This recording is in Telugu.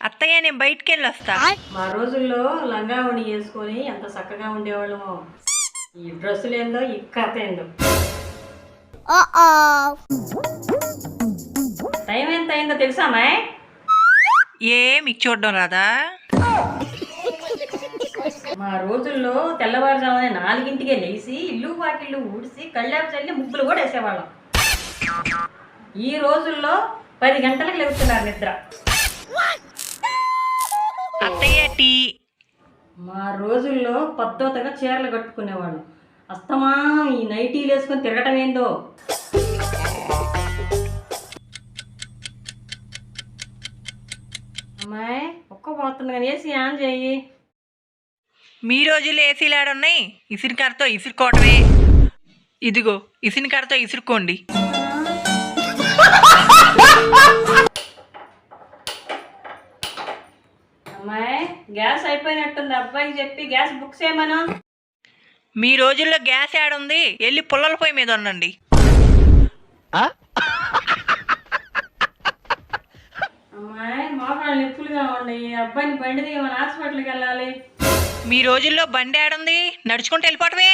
అత్తయ్య నేను బయటికి వెళ్ళి వస్తా మా రోజుల్లో లంగా ఉండి వేసుకొని ఎంత చక్కగా ఉండేవాళ్ళమో. ఈ డ్రెస్సులు ఏందో ఈ కథ ఏందో టైం ఎంత అయిందో తెలుసా అమ్మాయి ఏ మీకు చూడడం రాదా? మా రోజుల్లో తెల్లవారుజామునే నాలుగింటికే లేచి ఇల్లు వాకిళ్ళు ఊడిసి కళ్ళాపు చల్లి ముగ్గులు కూడా వేసేవాళ్ళం. ఈ రోజుల్లో పది గంటలకు లేపుతున్నారు నిద్ర. అత్తయ్య టీ. మా రోజుల్లో పద్ధతిగా చీరలు కట్టుకునేవాళ్ళం. అస్తమా ఈ నైటీలు వేసుకొని తిరగటం ఏందో? అమ్మాయి ఒక్క పోతుంది కానీ వేసి ఆన్ చేయి. మీ రోజుల్లో ఏసీలు ఆడున్నాయి ఇసురుకారతో ఇసురుకోవటమే. ఇదిగో ఇసురుకారతో ఇసురుకోండి అమ్మాయి గ్యాస్ అయిపోయినట్టుంది. అబ్బాయికి చెప్పి గ్యాస్ బుక్ చేయమను మీ రోజుల్లో గ్యాస్ యాడుంది? వెళ్ళి పుల్లల పొయ్యి మీద ఉండండి. అమ్మాయి మోకాళ్ళు నొప్పులుగా ఉన్నాయి. అబ్బాయిని బండి దిగమని హాస్పిటల్కి వెళ్ళాలి. మీ రోజుల్లో బండి ఆడుంది నడుచుకుంటూ వెళ్ళిపోవటమే.